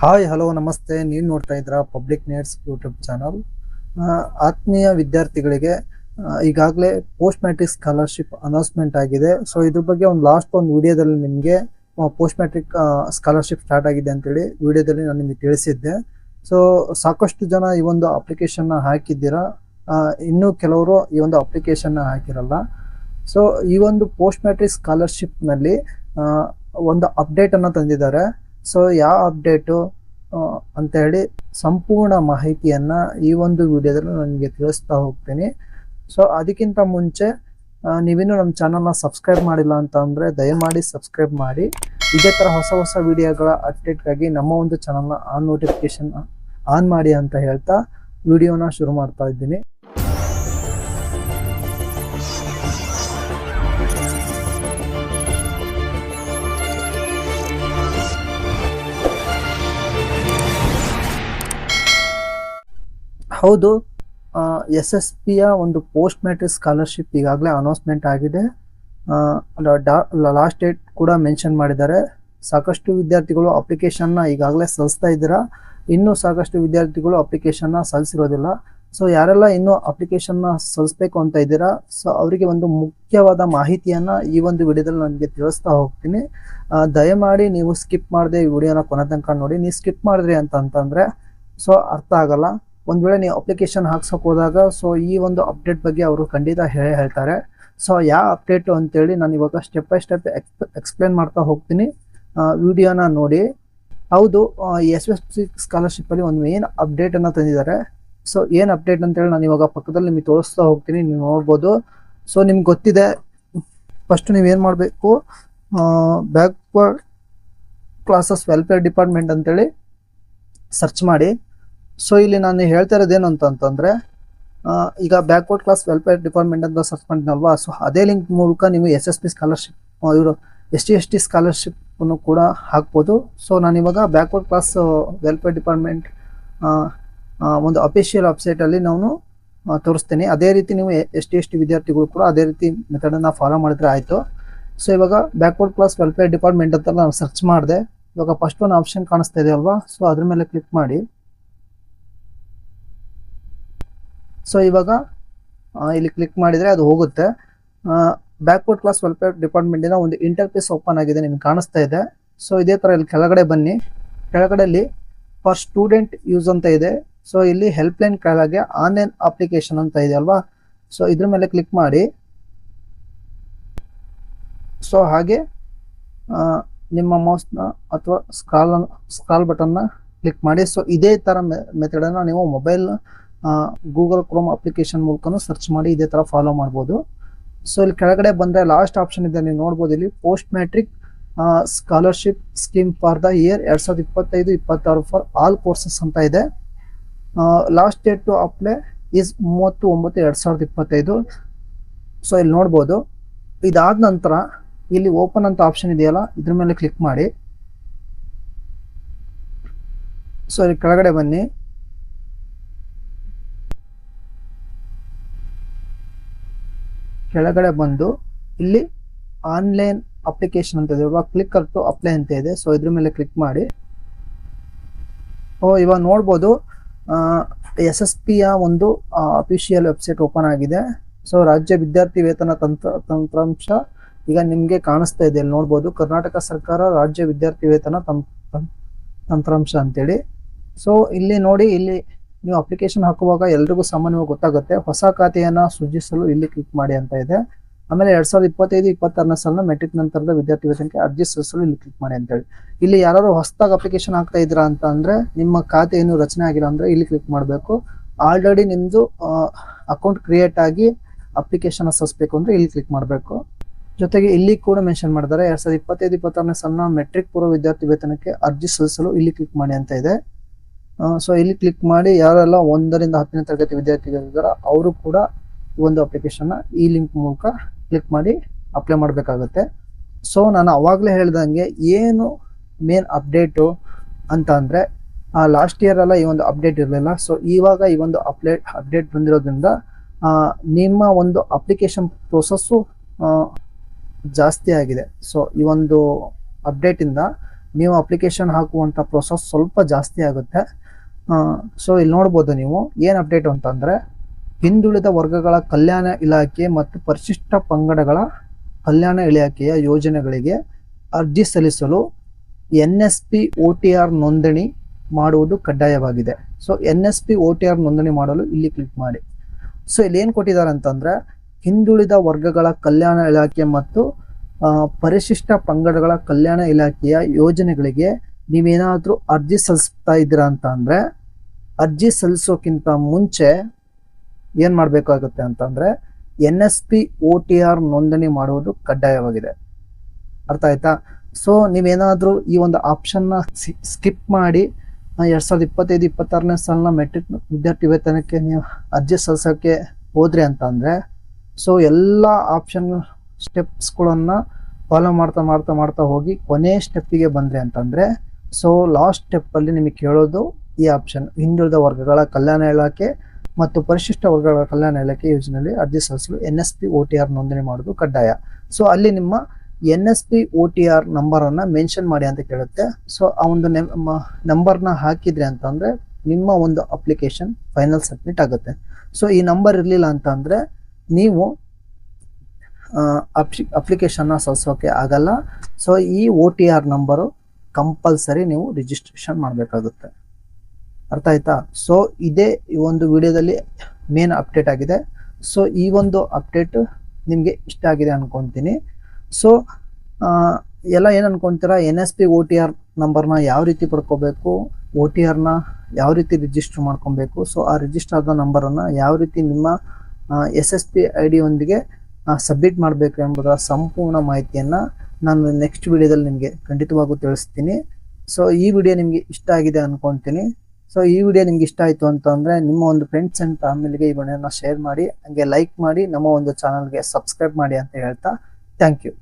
Hi hello ನಮಸ್ತೆ. ನೀವು ನೋಡ್ತಾ ಇದ್ರ ಪಬ್ಲಿಕ್ ನೇಟ್ಸ್ ಯೂಟ್ಯೂಬ್ ಚಾನಲ್ ಆತ್ಮೀಯ ವಿದ್ಯಾರ್ಥಿಗಳಿಗೆ ಈಗಾಗಲೇ ಪೋಸ್ಟ್ ಮ್ಯಾಟ್ರಿಕ್ ಸ್ಕಾಲರ್ಶಿಪ್ ಅನೌನ್ಸ್ಮೆಂಟ್ ಆಗಿದೆ. ಸೊ ಇದ್ರ ಬಗ್ಗೆ ಒಂದು ಲಾಸ್ಟ್ ಒಂದು ವಿಡಿಯೋದಲ್ಲಿ ನಿಮಗೆ ಪೋಸ್ಟ್ ಮ್ಯಾಟ್ರಿಕ್ ಸ್ಕಾಲರ್ಶಿಪ್ ಸ್ಟಾರ್ಟ್ ಆಗಿದೆ ಅಂತೇಳಿ ವಿಡಿಯೋದಲ್ಲಿ ನಾನು ನಿಮಗೆ ತಿಳಿಸಿದ್ದೆ. ಸೊ ಸಾಕಷ್ಟು ಜನ ಈ ಒಂದು ಅಪ್ಲಿಕೇಶನ್ನ ಹಾಕಿದ್ದೀರಾ? ಇನ್ನೂ ಕೆಲವರು ಈ ಒಂದು ಅಪ್ಲಿಕೇಶನ್ ಹಾಕಿರಲ್ಲ. ಸೊ ಈ ಒಂದು ಪೋಸ್ಟ್ ಮ್ಯಾಟ್ರಿಕ್ ಸ್ಕಾಲರ್ಶಿಪ್ನಲ್ಲಿ ಒಂದು ಅಪ್ಡೇಟನ್ನು ತಂದಿದ್ದಾರೆ. ಸೊ ಯಾವ ಅಪ್ಡೇಟು ಅಂತ ಹೇಳಿ ಸಂಪೂರ್ಣ ಮಾಹಿತಿಯನ್ನ ಈ ಒಂದು ವಿಡಿಯೋದಲ್ಲಿ ನನಗೆ ತಿಳಿಸ್ತಾ ಹೋಗ್ತೀನಿ. ಸೊ ಅದಕ್ಕಿಂತ ಮುಂಚೆ ನೀವಿನ್ನು ನಮ್ಮ ಚಾನಲ್ನ ಸಬ್ಸ್ಕ್ರೈಬ್ ಮಾಡಿಲ್ಲ ಅಂತ ಅಂದರೆ ದಯಮಾಡಿ ಸಬ್ಸ್ಕ್ರೈಬ್ ಮಾಡಿ. ಇದೇ ಥರ ಹೊಸ ಹೊಸ ವಿಡಿಯೋಗಳ ಅಪ್ಡೇಟ್ಗಾಗಿ ನಮ್ಮ ಒಂದು ಚಾನಲ್ನ ಆನ್ ನೋಟಿಫಿಕೇಶನ್ ಆನ್ ಮಾಡಿ ಅಂತ ಹೇಳ್ತಾ ವಿಡಿಯೋನ ಶುರು ಮಾಡ್ತಾ ಇದ್ದೀನಿ. ಹೌದು. ಎಸ್ ಎಸ್ ಪಿಯ ಒಂದು ಪೋಸ್ಟ್ ಮ್ಯಾಟ್ರಿಕ್ ಸ್ಕಾಲರ್ಶಿಪ್ ಈಗಾಗಲೇ ಅನೌನ್ಸ್ಮೆಂಟ್ ಆಗಿದೆ. ಲಾಸ್ಟ್ ಡೇಟ್ ಕೂಡ ಮೆನ್ಷನ್ ಮಾಡಿದ್ದಾರೆ. ಸಾಕಷ್ಟು ವಿದ್ಯಾರ್ಥಿಗಳು ಅಪ್ಲಿಕೇಶನ್ನ ಈಗಾಗಲೇ ಸಲ್ಲಿಸ್ತಾ ಇದ್ದೀರಾ? ಇನ್ನೂ ಸಾಕಷ್ಟು ವಿದ್ಯಾರ್ಥಿಗಳು ಅಪ್ಲಿಕೇಶನ್ನ ಸಲ್ಲಿಸಿರೋದಿಲ್ಲ. ಸೊ ಯಾರೆಲ್ಲ ಇನ್ನೂ ಅಪ್ಲಿಕೇಶನ್ನ ಸಲ್ಲಿಸ್ಬೇಕು ಅಂತ ಇದ್ದೀರಾ? ಸೊ ಅವರಿಗೆ ಒಂದು ಮುಖ್ಯವಾದ ಮಾಹಿತಿಯನ್ನು ಈ ಒಂದು ವಿಡಿಯೋದಲ್ಲಿ ನನಗೆ ತಿಳಿಸ್ತಾ ಹೋಗ್ತೀನಿ. ದಯಮಾಡಿ ನೀವು ಸ್ಕಿಪ್ ಮಾಡದೆ ಈ ವಿಡಿಯೋನ ಕೊನೆ ತನಕ ನೋಡಿ. ನೀವು ಸ್ಕಿಪ್ ಮಾಡಿದ್ರಿ ಅಂತ ಅಂತಂದರೆ ಸೊ ಅರ್ಥ ಆಗಲ್ಲ. ಒಂದ್ ವೇಳೆ ನೀವು ಅಪ್ಲಿಕೇಶನ್ ಹಾಕ್ಸೋಕೆ ಹೋದಾಗ ಸೊ ಈ ಒಂದು ಅಪ್ಡೇಟ್ ಬಗ್ಗೆ ಅವರು ಖಂಡಿತ ಹೇಳೇ ಹೇಳ್ತಾರೆ. ಸೊ ಯಾವ ಅಪ್ಡೇಟ್ ಅಂತೇಳಿ ನಾನು ಇವಾಗ ಸ್ಟೆಪ್ ಬೈ ಸ್ಟೆಪ್ ಎಕ್ಸ್ಪ್ಲೇನ್ ಮಾಡ್ತಾ ಹೋಗ್ತೀನಿ. ವಿಡಿಯೋನ ನೋಡಿ. ಹೌದು ಎಸ್ ಎಸ್ ಸಿ ಸ್ಕಾಲರ್ಶಿಪ್ ಅಲ್ಲಿ ಒಂದು ಮೇನ್ ಅಪ್ಡೇಟ್ ಅನ್ನ ತಂದಿದ್ದಾರೆ. ಸೊ ಏನು ಅಪ್ಡೇಟ್ ಅಂತೇಳಿ ನಾನು ಇವಾಗ ಪಕ್ಕದಲ್ಲಿ ನಿಮಗೆ ತೋರಿಸ್ತಾ ಹೋಗ್ತೀನಿ, ನೀವು ನೋಡ್ಬೋದು. ಸೊ ನಿಮ್ಗೆ ಗೊತ್ತಿದೆ ಫಸ್ಟ್ ನೀವೇನು ಮಾಡಬೇಕು? ಬ್ಯಾಕ್ವರ್ಡ್ ಕ್ಲಾಸಸ್ ವೆಲ್ಫೇರ್ ಡಿಪಾರ್ಟ್ಮೆಂಟ್ ಅಂತೇಳಿ ಸರ್ಚ್ ಮಾಡಿ. ಸೊ ಇಲ್ಲಿ ನಾನು ಹೇಳ್ತಾ ಇರೋದೇನು ಅಂತ ಅಂತಂದ್ರೆ ಈಗ ಬ್ಯಾಕ್ವರ್ಡ್ ಕ್ಲಾಸ್ ವೆಲ್ಫೇರ್ ಡಿಪಾರ್ಟ್ಮೆಂಟ್ ಅಂತ ಸರ್ಚ್ ಮಾಡಿದ್ನಲ್ವಾ ಸೊ ಅದೇ ಲಿಂಕ್ ಮೂಲಕ ನೀವು ಎಸ್ ಎಸ್ ಪಿ ಸ್ಕಾಲರ್ಶಿಪ್ ಇವರು S T S T scholarship ಕೂಡ ಹಾಕ್ಬೋದು. ಸೊ ನಾನು ಇವಾಗ ಬ್ಯಾಕ್ವರ್ಡ್ ಕ್ಲಾಸ್ ವೆಲ್ಫೇರ್ ಡಿಪಾರ್ಟ್ಮೆಂಟ್ ಒಂದು ಅಫಿಷಿಯಲ್ ವೆಬ್ಸೈಟಲ್ಲಿ ನಾನು ತೋರಿಸ್ತೀನಿ. ಅದೇ ರೀತಿ ನೀವು ಎಸ್ ಟಿ ಎಸ್ ಟಿ ವಿದ್ಯಾರ್ಥಿಗಳು ಕೂಡ ಅದೇ ರೀತಿ ಮೆಥಡನ್ನು ಫಾಲೋ ಮಾಡಿದ್ರೆ ಆಯಿತು. ಸೊ ಇವಾಗ ಬ್ಯಾಕ್ವರ್ಡ್ ಕ್ಲಾಸ್ ವೆಲ್ಫೇರ್ ಡಿಪಾರ್ಟ್ಮೆಂಟ್ ಅಂತ ನಾನು ಸರ್ಚ್ ಮಾಡಿದೆ. ಇವಾಗ ಫಸ್ಟ್ ಒಂದು ಆಪ್ಷನ್ ಕಾಣಿಸ್ತಾ ಇದೆ ಅಲ್ವಾ? ಸೊ ಅದ್ರ ಮೇಲೆ ಕ್ಲಿಕ್ ಮಾಡಿ. ಸೊ ಇವಾಗ ಇಲ್ಲಿ ಕ್ಲಿಕ್ ಮಾಡಿದರೆ ಅದು ಹೋಗುತ್ತೆ. ಬ್ಯಾಕ್ವರ್ಡ್ ಕ್ಲಾಸ್ ವೆಲ್ಫೇರ್ ಡಿಪಾರ್ಟ್ಮೆಂಟಿನ ಒಂದು ಇಂಟರ್ಫೇಸ್ ಓಪನ್ ಆಗಿದೆ, ನಿಮ್ಗೆ ಕಾಣಿಸ್ತಾ ಇದೆ. ಸೊ ಇದೇ ಥರ ಇಲ್ಲಿ ಕೆಳಗಡೆ ಬನ್ನಿ. ಕೆಳಗಡೆಯಲ್ಲಿ ಫಾರ್ ಸ್ಟೂಡೆಂಟ್ ಯೂಸ್ ಅಂತ ಇದೆ. ಸೊ ಇಲ್ಲಿ ಹೆಲ್ಪ್ಲೈನ್ ಕೆಳಗೆ ಆನ್ಲೈನ್ ಅಪ್ಲಿಕೇಶನ್ ಅಂತ ಇದೆ ಅಲ್ವಾ? ಸೊ ಇದ್ರ ಮೇಲೆ ಕ್ಲಿಕ್ ಮಾಡಿ. ಸೊ ಹಾಗೆ ನಿಮ್ಮ ಮೌಸ್ನ ಅಥವಾ ಸ್ಕ್ರಾಲ್ ಸ್ಕ್ರಾಲ್ ಬಟನ್ನ ಕ್ಲಿಕ್ ಮಾಡಿ. ಸೊ ಇದೇ ಥರ ಮೆಥಡನ್ನು ನೀವು ಮೊಬೈಲ್ ಗೂಗಲ್ ಕ್ರೋಮ್ ಅಪ್ಲಿಕೇಶನ್ ಮೂಲಕನೂ ಸರ್ಚ್ ಮಾಡಿ ಇದೇ ತರ ಫಾಲೋ ಮಾಡ್ಬೋದು. ಸೊ ಇಲ್ಲಿ ಕೆಳಗಡೆ ಬಂದರೆ ಲಾಸ್ಟ್ ಆಪ್ಷನ್ ಇದೆ, ನೀವು ನೋಡ್ಬೋದು ಇಲ್ಲಿ post matric scholarship scheme for the year ಎರಡ್ ಸಾವಿರದ ಇಪ್ಪತ್ತೈದು, ಇಪ್ಪತ್ತಾರು ಫಾರ್ ಆಲ್ ಕೋರ್ಸಸ್ ಅಂತ ಇದೆ. Last date to apply is ಮೂವತ್ತು ಒಂಬತ್ತು ಎರಡು ಸಾವಿರದ ಇಪ್ಪತ್ತೈದು. ಸೊ ಇಲ್ಲಿ ನೋಡ್ಬೋದು. ಇದಾದ ನಂತರ ಇಲ್ಲಿ ಓಪನ್ ಅಂತ ಆಪ್ಷನ್ ಇದೆಯಲ್ಲ, ಇದ್ರ ಮೇಲೆ ಕ್ಲಿಕ್ ಮಾಡಿ. ಸೊ ಇಲ್ಲಿ ಕೆಳಗಡೆ ಬನ್ನಿ. ಕೆಳಗಡೆ ಬಂದು ಇಲ್ಲಿ ಆನ್ಲೈನ್ ಅಪ್ಲಿಕೇಶನ್ ಅಂತ ಇದೆ. ಇವಾಗ ಕ್ಲಿಕ್ ಟು ಅಪ್ಲೈ ಅಂತ ಇದೆ. ಸೊ ಇದ್ರ ಮೇಲೆ ಕ್ಲಿಕ್ ಮಾಡಿ. ಓ ಇವಾಗ ನೋಡ್ಬೋದು ಎಸ್ ಎಸ್ ಪಿಯ ಒಂದು ಅಫಿಷಿಯಲ್ ವೆಬ್ಸೈಟ್ ಓಪನ್ ಆಗಿದೆ. ಸೊ ರಾಜ್ಯ ವಿದ್ಯಾರ್ಥಿ ವೇತನ ತಂತ್ರ, ತಂತ್ರಾಂಶ ಈಗ ನಿಮಗೆ ಕಾಣಿಸ್ತಾ ಇದೆ. ಇಲ್ಲಿ ನೋಡ್ಬೋದು, ಕರ್ನಾಟಕ ಸರ್ಕಾರ ರಾಜ್ಯ ವಿದ್ಯಾರ್ಥಿ ವೇತನ ತಂತ್ರಾಂಶ ಅಂತೇಳಿ. ಸೊ ಇಲ್ಲಿ ನೋಡಿ, ಇಲ್ಲಿ ನೀವು ಅಪ್ಲಿಕೇಶನ್ ಹಾಕುವಾಗ ಎಲ್ರಿಗೂ ಸಾಮಾನ್ಯವಾಗಿ ಗೊತ್ತಾಗುತ್ತೆ. ಹೊಸ ಖಾತೆಯನ್ನು ಸೃಜಿಸಲು ಇಲ್ಲಿ ಕ್ಲಿಕ್ ಮಾಡಿ ಅಂತ ಇದೆ. ಆಮೇಲೆ ಎರಡ್ ಸಾವಿರದ ಇಪ್ಪತ್ತೈದು, ಇಪ್ಪತ್ತಾರನೇ ಸಾಲಿನ ಮೆಟ್ರಿಕ್ ನಂತರದ ವಿದ್ಯಾರ್ಥಿ ವೇತನಕ್ಕೆ ಅರ್ಜಿ ಸಲ್ಲಿಸಲು ಇಲ್ಲಿ ಕ್ಲಿಕ್ ಮಾಡಿ ಅಂತೇಳಿ. ಇಲ್ಲಿ ಯಾರು ಹೊಸದಾಗಿ ಅಪ್ಲಿಕೇಶನ್ ಹಾಕ್ತಾ ಇದ್ದೀರಾ ಅಂತ ಅಂದ್ರೆ ನಿಮ್ಮ ಖಾತೆ ಏನು ರಚನೆ ಆಗಿಲ್ಲ ಅಂದ್ರೆ ಇಲ್ಲಿ ಕ್ಲಿಕ್ ಮಾಡಬೇಕು. ಆಲ್ರೆಡಿ ನಿಮ್ದು ಅಕೌಂಟ್ ಕ್ರಿಯೇಟ್ ಆಗಿ ಅಪ್ಲಿಕೇಶನ್ ಸಲ್ಲಿಸಬೇಕು ಅಂದ್ರೆ ಇಲ್ಲಿ ಕ್ಲಿಕ್ ಮಾಡಬೇಕು. ಜೊತೆಗೆ ಇಲ್ಲಿ ಕೂಡ ಮೆನ್ಷನ್ ಮಾಡಿದ್ದಾರೆ, ಎರಡ್ ಸಾವಿರದ ಇಪ್ಪತ್ತೈದು, ಇಪ್ಪತ್ತಾರನೇ ಸಾಲಿನ ಮೆಟ್ರಿಕ್ ಪೂರ್ವ ವಿದ್ಯಾರ್ಥಿ ವೇತನಕ್ಕೆ ಅರ್ಜಿ ಸಲ್ಲಿಸಲು ಇಲ್ಲಿ ಕ್ಲಿಕ್ ಮಾಡಿ ಅಂತ ಇದೆ. ಸೊ ಇಲ್ಲಿ ಕ್ಲಿಕ್ ಮಾಡಿ ಯಾರೆಲ್ಲ ಒಂದರಿಂದ ಹತ್ತನೇ ತರಗತಿ ವಿದ್ಯಾರ್ಥಿಗಳಿದ್ದಾರೆ ಅವರು ಕೂಡ ಈ ಒಂದು ಅಪ್ಲಿಕೇಶನ್ನ ಈ ಲಿಂಕ್ ಮೂಲಕ ಕ್ಲಿಕ್ ಮಾಡಿ ಅಪ್ಲೈ ಮಾಡಬೇಕಾಗುತ್ತೆ. ಸೊ ನಾನು ಅವಾಗಲೇ ಹೇಳ್ದಂಗೆ ಏನು ಮೇನ್ ಅಪ್ಡೇಟು ಅಂತ ಅಂದರೆ ಲಾಸ್ಟ್ ಇಯರ್ ಎಲ್ಲ ಈ ಒಂದು ಅಪ್ಡೇಟ್ ಇರಲಿಲ್ಲ. ಸೊ ಇವಾಗ ಈ ಒಂದು ಅಪ್ಡೇಟ್ ಅಪ್ಡೇಟ್ ಬಂದಿರೋದ್ರಿಂದ ನಿಮ್ಮ ಒಂದು ಅಪ್ಲಿಕೇಶನ್ ಪ್ರೊಸೆಸ್ಸು ಜಾಸ್ತಿ ಆಗಿದೆ. ಸೊ ಈ ಒಂದು ಅಪ್ಡೇಟಿಂದ ನೀವು ಅಪ್ಲಿಕೇಶನ್ ಹಾಕುವಂಥ ಪ್ರೊಸೆಸ್ ಸ್ವಲ್ಪ ಜಾಸ್ತಿ ಆಗುತ್ತೆ. ಸೊ ಇಲ್ಲಿ ನೋಡ್ಬೋದು ನೀವು ಏನು ಅಪ್ಡೇಟ್ ಅಂತಂದರೆ ಹಿಂದುಳಿದ ವರ್ಗಗಳ ಕಲ್ಯಾಣ ಇಲಾಖೆ ಮತ್ತು ಪರಿಶಿಷ್ಟ ಪಂಗಡಗಳ ಕಲ್ಯಾಣ ಇಲಾಖೆಯ ಯೋಜನೆಗಳಿಗೆ ಅರ್ಜಿ ಸಲ್ಲಿಸಲು N S P O T R ನೋಂದಣಿ ಮಾಡುವುದು ಕಡ್ಡಾಯವಾಗಿದೆ. So N S P O T R ನೋಂದಣಿ ಮಾಡಲು ಇಲ್ಲಿ ಕ್ಲಿಕ್ ಮಾಡಿ. ಸೊ ಇಲ್ಲಿ ಏನು ಕೊಟ್ಟಿದ್ದಾರೆ ಅಂತಂದರೆ ಹಿಂದುಳಿದ ವರ್ಗಗಳ ಕಲ್ಯಾಣ ಇಲಾಖೆ ಮತ್ತು ಪರಿಶಿಷ್ಟ ಪಂಗಡಗಳ ಕಲ್ಯಾಣ ಇಲಾಖೆಯ ಯೋಜನೆಗಳಿಗೆ ನೀವೇನಾದ್ರೂ ಅರ್ಜಿ ಸಲ್ಲಿಸ್ತಾ ಇದ್ದೀರಾ ಅಂತ ಅಂದರೆ, ಅರ್ಜಿ ಸಲ್ಲಿಸೋಕ್ಕಿಂತ ಮುಂಚೆ ಏನು ಮಾಡಬೇಕಾಗುತ್ತೆ ಅಂತಂದರೆ N S P O T R ನೋಂದಣಿ ಮಾಡುವುದು ಕಡ್ಡಾಯವಾಗಿದೆ. ಅರ್ಥ ಆಯ್ತಾ? ಸೊ ನೀವೇನಾದರೂ ಈ ಒಂದು ಆಪ್ಷನ್ನ ಸ್ಕಿಪ್ ಮಾಡಿ ಎರಡು ಸಾವಿರದ ಇಪ್ಪತ್ತೈದು, ಇಪ್ಪತ್ತಾರನೇ ಸಾಲಿನ ಮೆಟ್ರಿಕ್ ವಿದ್ಯಾರ್ಥಿ ವೇತನಕ್ಕೆ ನೀವು ಅರ್ಜಿ ಸಲ್ಲಿಸೋಕ್ಕೆ ಹೋದ್ರಿ ಅಂತಂದರೆ ಸೊ ಎಲ್ಲ ಆಪ್ಷನ್ ಸ್ಟೆಪ್ಸ್ಗಳನ್ನು ಫಾಲೋ ಮಾಡ್ತಾ ಮಾಡ್ತಾ ಮಾಡ್ತಾ ಹೋಗಿ ಕೊನೆ ಸ್ಟೆಪ್ಪಿಗೆ ಬಂದ್ರಿ ಅಂತಂದ್ರೆ ಸೊ ಲಾಸ್ಟ್ ಸ್ಟೆಪ್ ಅಲ್ಲಿ ನಿಮಗೆ ಕೇಳೋದು ಈ ಆಪ್ಷನ್ ಹಿಂದುಳಿದ ವರ್ಗಗಳ ಕಲ್ಯಾಣ ಇಲಾಖೆ ಮತ್ತು ಪರಿಶಿಷ್ಟ ವರ್ಗಗಳ ಕಲ್ಯಾಣ ಇಲಾಖೆ ಯೋಜನೆಯಲ್ಲಿ ಅರ್ಜಿ ಸಲ್ಲಿಸಲು N S P O T R ನೋಂದಣಿ ಮಾಡೋದು ಕಡ್ಡಾಯ. ಸೊ ಅಲ್ಲಿ ನಿಮ್ಮ N S P O T R number ಅನ್ನ ಮೆನ್ಷನ್ ಮಾಡಿ ಅಂತ ಕೇಳುತ್ತೆ. ಸೊ ಆ ಒಂದು ನಂಬರ್ನ ಹಾಕಿದ್ರಿ ಅಂತಂದರೆ ನಿಮ್ಮ ಒಂದು ಅಪ್ಲಿಕೇಶನ್ ಫೈನಲ್ ಸಬ್ಮಿಟ್ ಆಗುತ್ತೆ. ಸೊ ಈ ನಂಬರ್ ಇರಲಿಲ್ಲ ಅಂತಂದರೆ ನೀವು ಅಪ್ಲಿಕೇಶನ್ನ ಸಲ್ಲಿಸೋಕೆ ಆಗಲ್ಲ. ಸೊ ಈ O T R number compulsory ನೀವು ರಿಜಿಸ್ಟ್ರೇಷನ್ ಮಾಡಬೇಕಾಗುತ್ತೆ. ಅರ್ಥ ಆಯ್ತಾ? ಸೊ ಇದೇ ಈ ಒಂದು ವಿಡಿಯೋದಲ್ಲಿ ಮೇನ್ ಅಪ್ಡೇಟ್ ಆಗಿದೆ. ಸೊ ಈ ಒಂದು ಅಪ್ಡೇಟ್ ನಿಮಗೆ ಇಷ್ಟ ಆಗಿದೆ ಅನ್ಕೊಂತೀನಿ. ಸೊ ಎಲ್ಲ ಏನು ಅನ್ಕೊತೀರಾ? N S P O T R ನಂಬರ್ನ ಯಾವ ರೀತಿ ಪಡ್ಕೋಬೇಕು? ಒ ಟಿ ಆರ್ನ ಯಾವ ರೀತಿ ರಿಜಿಸ್ಟರ್ ಮಾಡ್ಕೊಬೇಕು? ಸೊ ಆ ರಿಜಿಸ್ಟರ್ ಆದ ನಂಬರನ್ನು ಯಾವ ರೀತಿ ನಿಮ್ಮ ಎಸ್ ಎಸ್ ಪಿ ಐ ಡಿಯೊಂದಿಗೆ ಸಬ್ಮಿಟ್ ಮಾಡಬೇಕು ಎಂಬುದರ ಸಂಪೂರ್ಣ ಮಾಹಿತಿಯನ್ನು ನಾನು ನೆಕ್ಸ್ಟ್ ವಿಡಿಯೋದಲ್ಲಿ ನಿಮಗೆ ಖಂಡಿತವಾಗೂ ತಿಳಿಸ್ತೀನಿ. ಸೊ ಈ ವಿಡಿಯೋ ನಿಮಗೆ ಇಷ್ಟ ಆಗಿದೆ ಅಂದ್ಕೊತೀನಿ ಸೊ ಈ ವಿಡಿಯೋ ನಿಮ್ಗೆ ಇಷ್ಟ ಆಯಿತು ಅಂತಂದರೆ ನಿಮ್ಮ ಒಂದು ಫ್ರೆಂಡ್ಸ್ ಆ್ಯಂಡ್ ಫ್ಯಾಮಿಲಿಗೆ ಈ ವಿಡಿಯೋನ ಶೇರ್ ಮಾಡಿ, ಹಾಗೆ ಲೈಕ್ ಮಾಡಿ, ನಮ್ಮ ಒಂದು ಚಾನಲ್ಗೆ ಸಬ್ಸ್ಕ್ರೈಬ್ ಮಾಡಿ ಅಂತ ಹೇಳ್ತಾ ಥ್ಯಾಂಕ್ ಯು